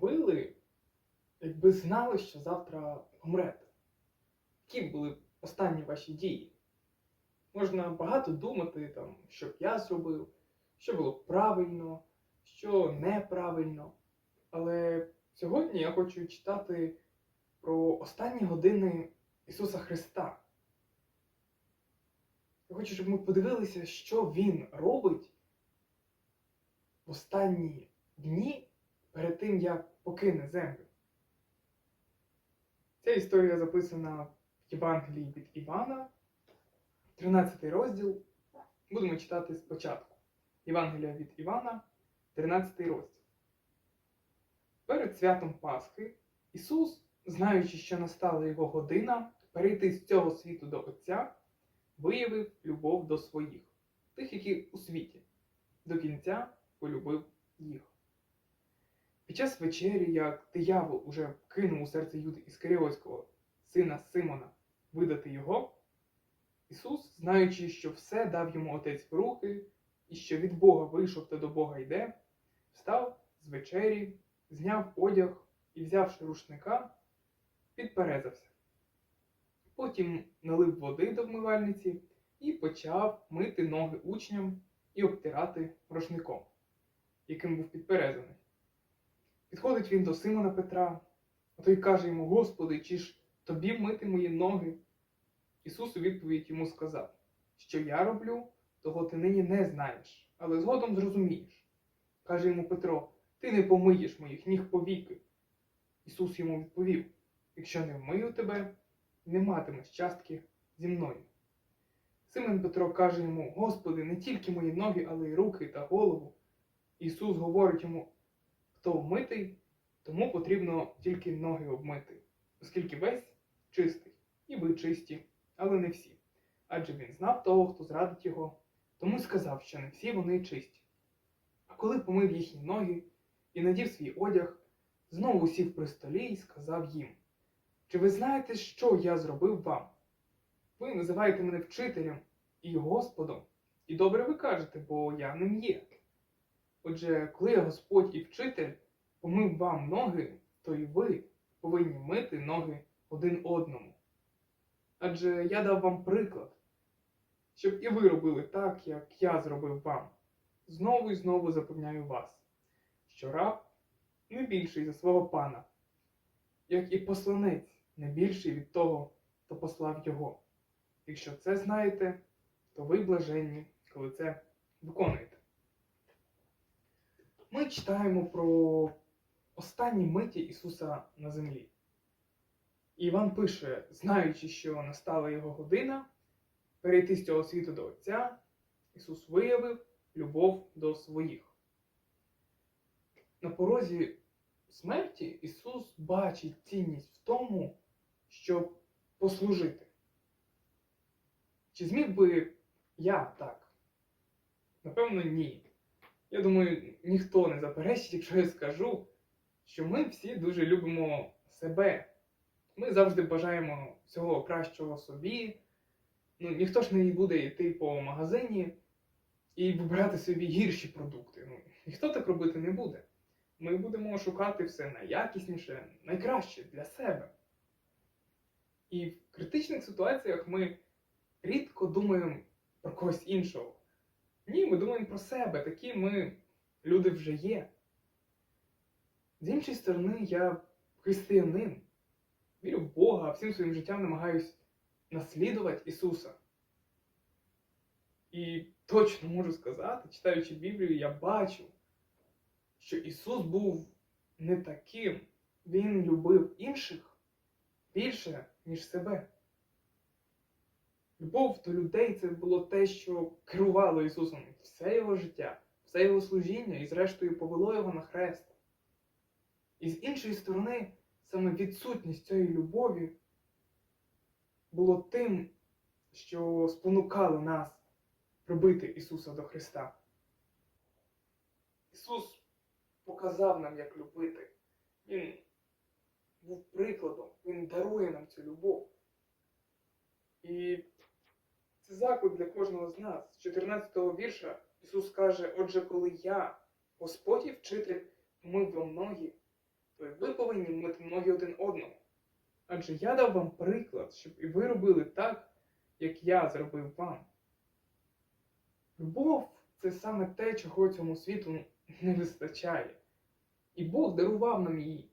зробили, якби знали, що завтра помрете? Які були останні ваші дії? Можна багато думати, там, що б я зробив, що було правильно, що неправильно. Але сьогодні я хочу читати про останні години Ісуса Христа. Я хочу, щоб ми подивилися, що Він робить в останні дні перед тим, як покине землю. Ця історія записана в Євангелії від Івана, 13 розділ. Будемо читати спочатку. Євангелія від Івана, 13 розділ. Перед святом Пасхи Ісус, знаючи, що настала його година перейти з цього світу до Отця, виявив любов до своїх, тих, які у світі, до кінця полюбив їх. Під час вечері, як диявол уже кинув у серце Юди Іскаріотського, сина Симона, видати його, Ісус, знаючи, що все дав йому Отець в руки, і що від Бога вийшов та до Бога йде, встав з вечері, зняв одяг і, взявши рушника, підперезався. Потім налив води до вмивальниці і почав мити ноги учням і обтирати рушником, яким був підперезаний. Підходить він до Симона Петра, а той каже йому: Господи, чи ж тобі мити мої ноги? Ісус у відповідь йому сказав, що я роблю, того ти нині не знаєш, але згодом зрозумієш. Каже йому Петро: Ти не помиєш моїх ніг повіки. Ісус йому відповів: Якщо не вмию тебе, не матимеш частки зі мною. Симон Петро каже йому: Господи, не тільки мої ноги, але й руки та голову. Ісус говорить йому: Хто вмитий, тому потрібно тільки ноги обмити, оскільки весь чистий, і ви чисті, але не всі. Адже він знав того, хто зрадить його, тому сказав, що не всі вони чисті. А коли помив їхні ноги і надів свій одяг, знову сів при столі і сказав їм: Чи ви знаєте, що я зробив вам? Ви називаєте мене вчителем і Господом, і добре ви кажете, бо я ним є. Отже, коли Господь і вчитель помив вам ноги, то й ви повинні мити ноги один одному. Адже я дав вам приклад, щоб і ви робили так, як я зробив вам. Знову і знову запевняю вас, що раб не більший за свого пана, як і посланець не більший від того, хто послав його. Якщо це знаєте, то ви блаженні, коли це виконуєте. Ми читаємо про останні миті Ісуса на землі. І Іван пише, знаючи, що настала його година, перейти з цього світу до Отця, Ісус виявив любов до своїх. На порозі смерті Ісус бачить цінність в тому, щоб послужити. Чи зміг би я так? Напевно, ні. Я думаю, ніхто не заперечить, якщо я скажу, що ми всі дуже любимо себе. Ми завжди бажаємо всього кращого собі. Ну, ніхто ж не буде йти по магазині і вибирати собі гірші продукти. Ну, ніхто так робити не буде. Ми будемо шукати все найякісніше, найкраще для себе. І в критичних ситуаціях ми рідко думаємо про когось іншого. Ні, ми думаємо про себе, такі ми люди вже є. З іншої сторони, я християнин, вірю в Бога, всім своїм життям намагаюсь наслідувати Ісуса. І точно можу сказати, читаючи Біблію, я бачу, що Ісус був не таким, Він любив інших більше, ніж себе. Любов до людей це було те, що керувало Ісусом все його життя, все його служіння і, зрештою, повело його на хрест. І з іншої сторони, саме відсутність цієї любові було тим, що спонукало нас прибити Ісуса до Христа. Ісус показав нам, як любити. Він був прикладом, Він дарує нам цю любов. І заклик для кожного з нас. З 14-го вірша Ісус каже: Отже, коли я Господь і вчитель помив вам ноги, то й ви повинні мити ноги один одному. Адже я дав вам приклад, щоб і ви робили так, як я зробив вам. Любов це саме те, чого цьому світу не вистачає. І Бог дарував нам її,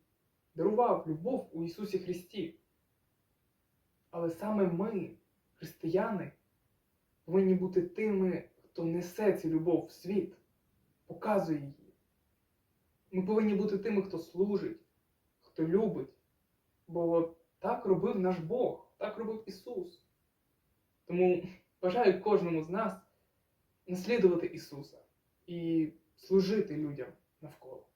дарував любов у Ісусі Христі. Але саме ми, християни, повинні бути тими, хто несе цю любов в світ, показує її. Ми повинні бути тими, хто служить, хто любить. Бо так робив наш Бог, так робив Ісус. Тому бажаю кожному з нас наслідувати Ісуса і служити людям навколо.